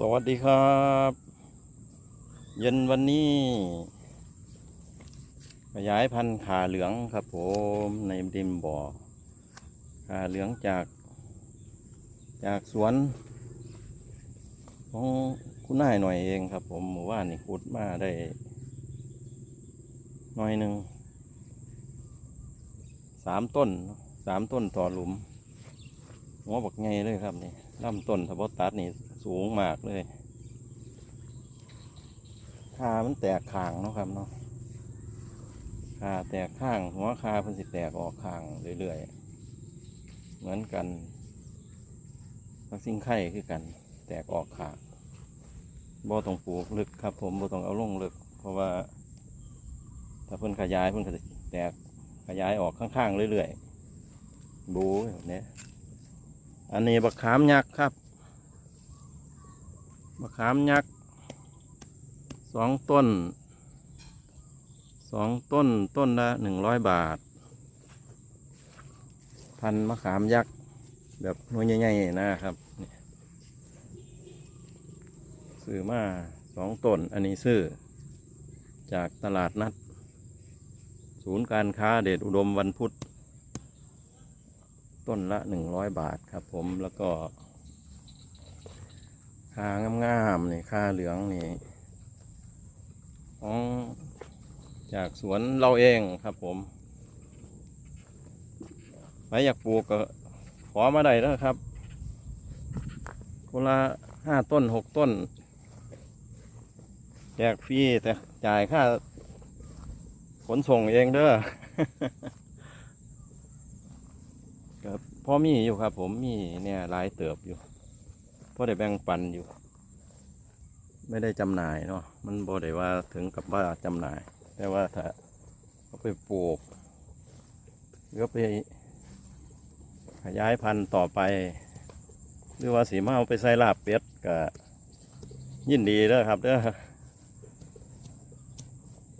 สวัสดีครับ เย็นวันนี้ขยายพันธุ์ขาเหลืองครับผมในดิมบ่อขาเหลืองจาก จากสวนของคุณนายหน่อยเองครับผมหมู่ว่านนี่ขุดมาได้ หน่อยหนึ่งสามต้นสามต้นต่อหลุมหัวบักไงเลยครับนี่ลำต้นทบตัดนี่สูงมากเลยคามันแตกข้างเนาะครับเนาะคาแตกข้างหัวคาเพิ่นสิแตกออกข้างเรื่อยๆ เหมือนกันวัคซีนไข้คือกัน แตกออกข้างบ่ต้องปลูกลึกครับ ผมบ่ต้องเอาลงลึก เพราะว่า ถ้าเพิ่นขยายเพิ่นก็จะแตกขยายออกข้างๆเรื่อยๆบูแบบนี้อันนี้บักขามยักษ์ครับ บักขามยักษ์สองต้นสองต้นต้นละหนึ่งร้อยบาท พันมะขามยักษ์แบบหน่วยใหญ่ๆนะครับซื้อมาสองต้นอันนี้ซื้อ จากตลาดนัด ศูนย์การค้าเดชอุดมวันพุธ ต้นละหนึ่งร้อยบาทครับผมแล้วก็ คางามๆนี่คาเหลืองนี่ของจากสวนเราเองครับผมใครอยากปลูกก็ขอมาได้แล้วครับคนละห้าต้นหกต้น แจกฟรีแต่จ่ายค่าขนส่งเองเด้อครับพ่อมีอยู่ครับผมมีเนี่ยหลายเติบอยู่ พ่อได้แบ่งปันอยู่ ไม่ได้จำหน่ายเนาะมันบ่ได้ว่าถึงกับว่าจำหน่าย แต่ว่าถ้าเอาไปปลูกหรือเอาไปขยายพันธุ์ต่อไป หรือว่าสีมาเอาไปใส่ลาบเป็ดก็ยินดีเด้อครับเด้อ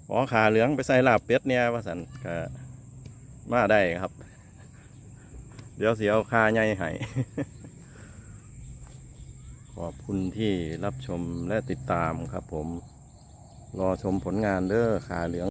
ขอขาเหลืองไปใส่ลาบเป็ดเนี่ยว่าสันก็มาได้ครับ เดี๋ยวเสียเอาค่าใหญ่ให้ ขอบคุณที่รับชมและติดตามครับผม รอชมผลงานเด้อขาเหลือง